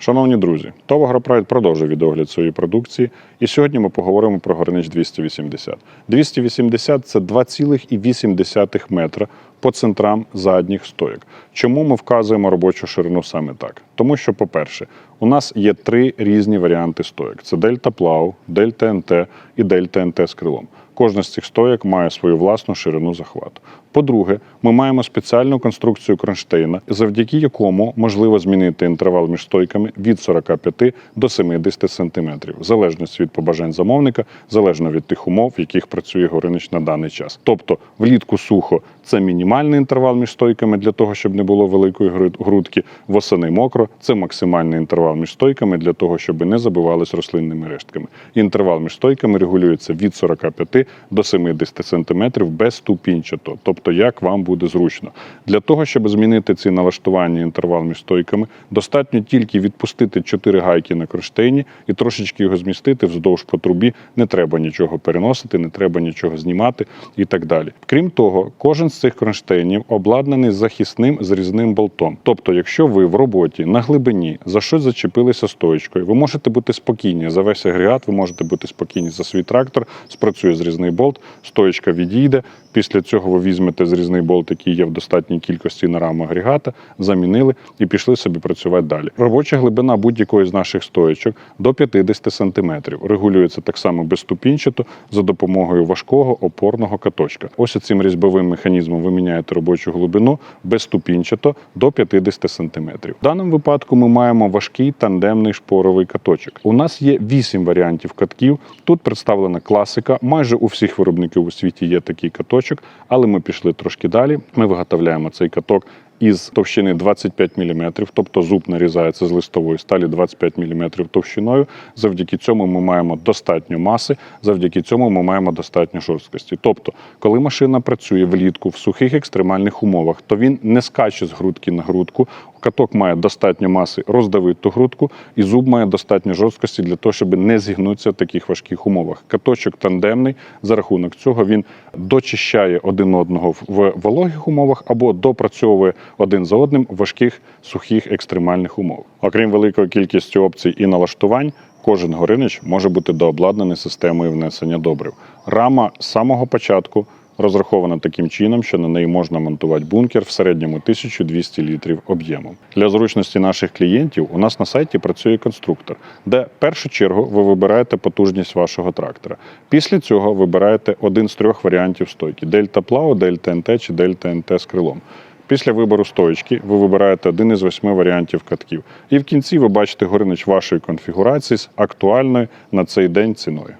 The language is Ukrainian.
Шановні друзі, ТОВ «Агропрайд» продовжує відогляд своєї продукції, і сьогодні ми поговоримо про горнич 280. 280 – це 2,8 метра по центрам задніх стоїк. Чому ми вказуємо робочу ширину саме так? Тому що, по-перше, у нас є три різні варіанти стоїк: це Дельта Плау, Дельта НТ і Дельта НТ з крилом. Кожна з цих стоєк має свою власну ширину захвату. По-друге, ми маємо спеціальну конструкцію кронштейна, завдяки якому можливо змінити інтервал між стойками від 45 до 70 см, в залежності від побажань замовника, залежно від тих умов, в яких працює горинич на даний час. Тобто, влітку сухо це мінімальний інтервал між стойками для того, щоб не було великої грудки. Восени мокро це максимальний інтервал між стойками для того, щоб не забивались рослинними рештками. Інтервал між стойками регулюється від 45 до 70 см безступінчато, тобто як вам буде зручно. Для того, щоб змінити ці налаштування інтервал між стойками, достатньо тільки відпустити 4 гайки на кронштейні і трошечки його змістити вздовж по трубі. Не треба нічого переносити, не треба нічого знімати і так далі. Крім того, кожен цих кронштейнів обладнаний захисним зрізним болтом. Тобто, якщо ви в роботі на глибині за щось зачепилися стоєчкою, ви можете бути спокійні за весь агрегат, ви можете бути спокійні за свій трактор, спрацює зрізний болт, стоєчка відійде. Після цього ви візьмете зрізний болт, який є в достатній кількості на раму агрегата, замінили і пішли собі працювати далі. Робоча глибина будь-якої з наших стоєчок до 50 см. Регулюється так само безступінчато за допомогою важкого опорного каточка. Ось цим різьбовим механізмом ви міняєте робочу глибину безступінчато до 50 см. В даному випадку ми маємо важкий тандемний шпоровий каточок. У нас є 8 варіантів катків. Тут представлена класика. Майже у всіх виробників у світі є такий каточок, але ми пішли трошки далі. Ми виготовляємо цей каток із товщини 25 мм, тобто зуб нарізається з листової сталі 25 мм товщиною. Завдяки цьому ми маємо достатньо маси, завдяки цьому ми маємо достатньо жорсткості. Тобто, коли машина працює влітку в сухих екстремальних умовах, то він не скаче з грудки на грудку. Каток має достатньо маси роздавити грудку, і зуб має достатньо жорсткості для того, щоб не зігнутися в таких важких умовах. Каточок тандемний. За рахунок цього він дочищає один одного в вологих умовах або допрацьовує один за одним в важких сухих екстремальних умовах. Окрім великої кількості опцій і налаштувань. Кожен горинич може бути дообладнаний системою внесення добрив. Рама з самого початку розрахована таким чином, що на неї можна монтувати бункер в середньому 1200 літрів об'ємом. Для зручності наших клієнтів у нас на сайті працює конструктор, де в першу чергу ви вибираєте потужність вашого трактора. Після цього вибираєте один з трьох варіантів стойки: Дельта Плао, Дельта НТ чи Дельта НТ з крилом. Після вибору стоечки ви вибираєте один із восьми варіантів катків. І в кінці ви бачите горинич вашої конфігурації з актуальною на цей день ціною.